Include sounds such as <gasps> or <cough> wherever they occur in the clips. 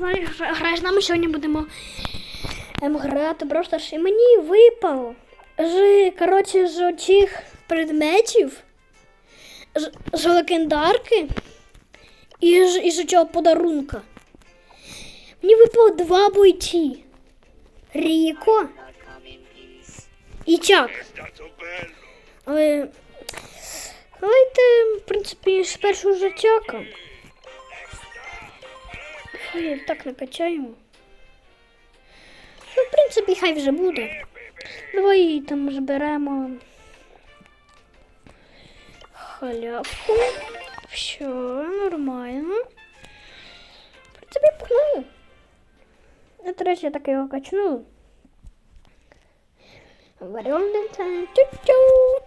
Знаєш, грає нами сьогодні будемо ем, грати просто і мені випало з, коротше, з очих предметів, з, з легендарки і з, і з цього подарунка. Мені випало два бойці. Ріко і Чак. Але давайте, в принципі, спершу за Чака. Хай так накачаємо. Ну, в принципі, хай вже буде. Давай там зберемо халявку. Все, нормально. В принципі, погнали. Я, до речі, так його качну. Варіонниця. Тю-тю.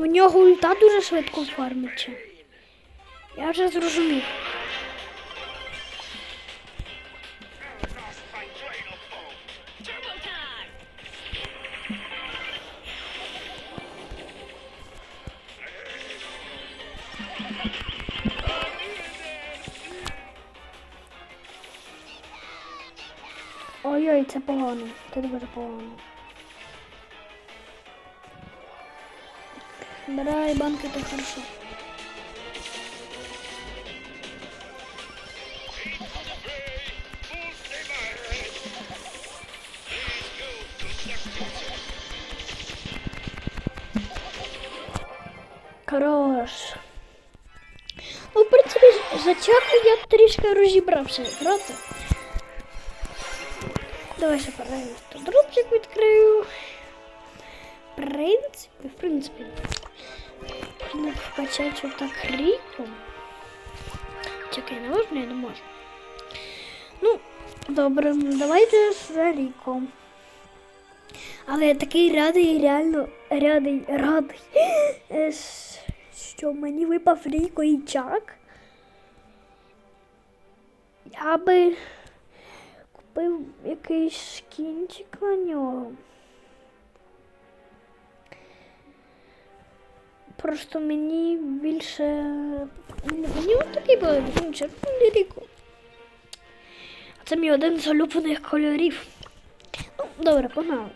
У нього ульта дуже швидко фармиться. Я вже зрозумів. Ой-ой, це погано. Це дуже погано. Збирай банки, то хорошо. Full steam ahead. Please go to success. Хорош. Ну, в принципі, за чаку я трішки розібрався грати. Давай ще переймемо. Дропчик відкрию. Принципі, в принципі. Можна вкачати отак ріком. Чекай, не можна, я не можу. Ну, добре, давайте за ріком. Але я такий радий, реально радий, радий, <gasps> е, що мені випав Ріко і Чак. Я би купив якийсь скінчик на нього. Просто мені більше. Мені ось такий балеринчик, ну, А це мій один з улюблених кольорів. Ну, добре, погнали.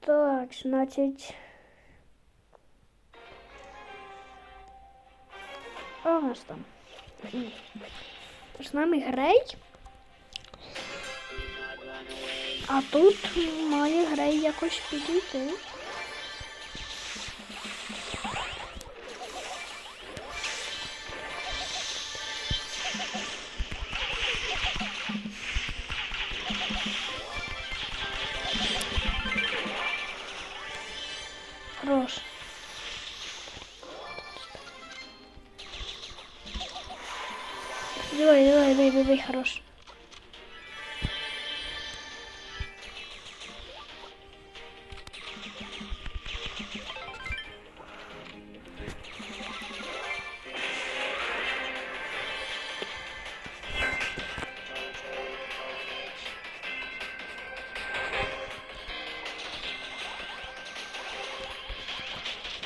Так, значить. Що у там? З нами грей. А тут має грей якось підійти. Хорош. Давай, давай, давай, давай, хорош.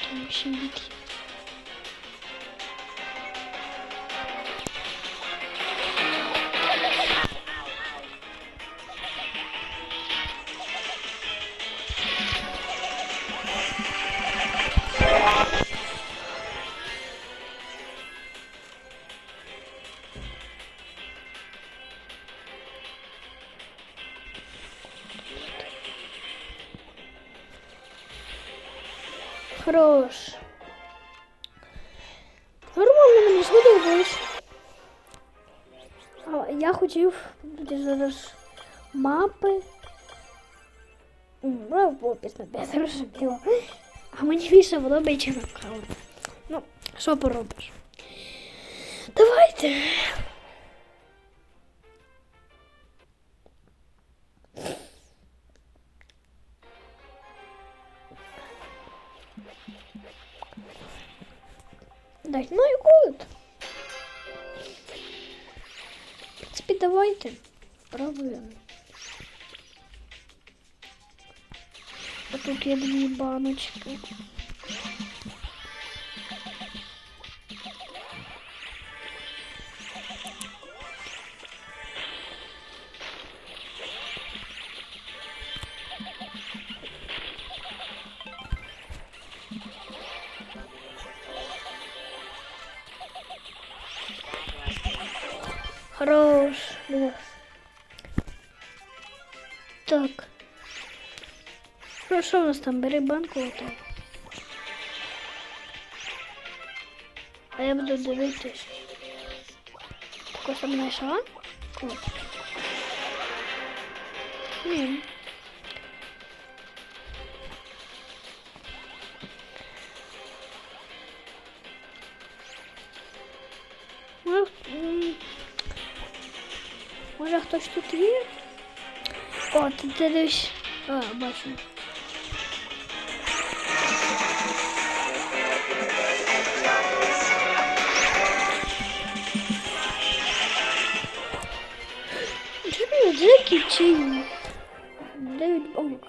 Там ще бити. Хорош. Нормально мені сподобалось. Я хотів буде зараз мапи. М, Брав опис на 5 <laughs> розуміло. А мені більше подобається нокаут. Ну, що поробиш? Давайте. Давайте. Пробуємо. А тут є дві баночки. Хорош. Диви. Так. Ну, у нас там? Бери банку ото. А я буду дивитись. Тако саме знайшла? Ні. хтось тут є? О, ти дивись. А, бачу. Джиммі Джекі Чін. Девід Бонк.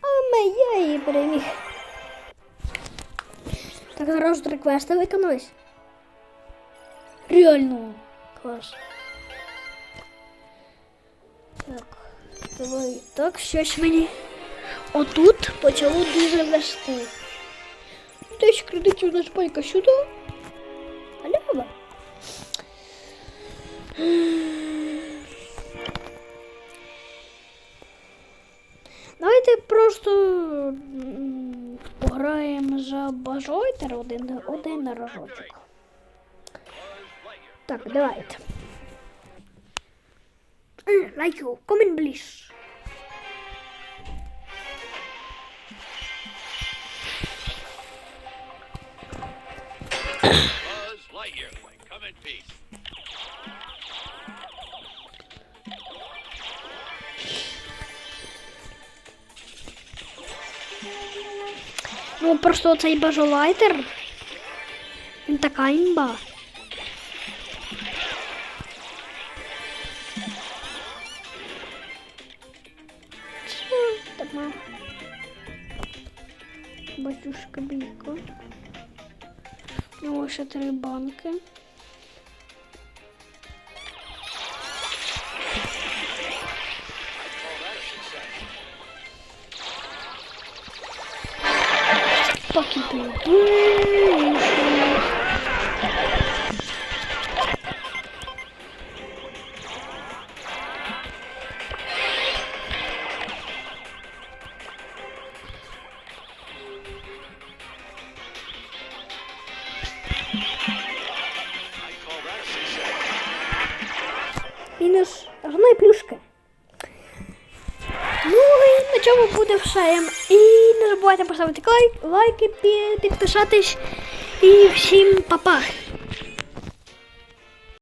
А моя її переміг. Так хорошо три квести виконались. Реально. Клас. Так, давай. Так, щось мені. Отут почало дуже вести. Тисяч кредитів на спайка сюди. Алява. Давайте просто пограємо за бажойтер один, один рожочок. Так, давайте. Е, Лайку, комент ближ. Buzz Lightyear. Come in peace. Ну просто цей бажолайтер. Він така імба. Батюшка бійко. Ну, ще три банки. Fucking. Мінус гной плюшки. Ну і на чому буде все. І не забувайте поставити лайк, лайки, пі- підписатись. І всім па-па.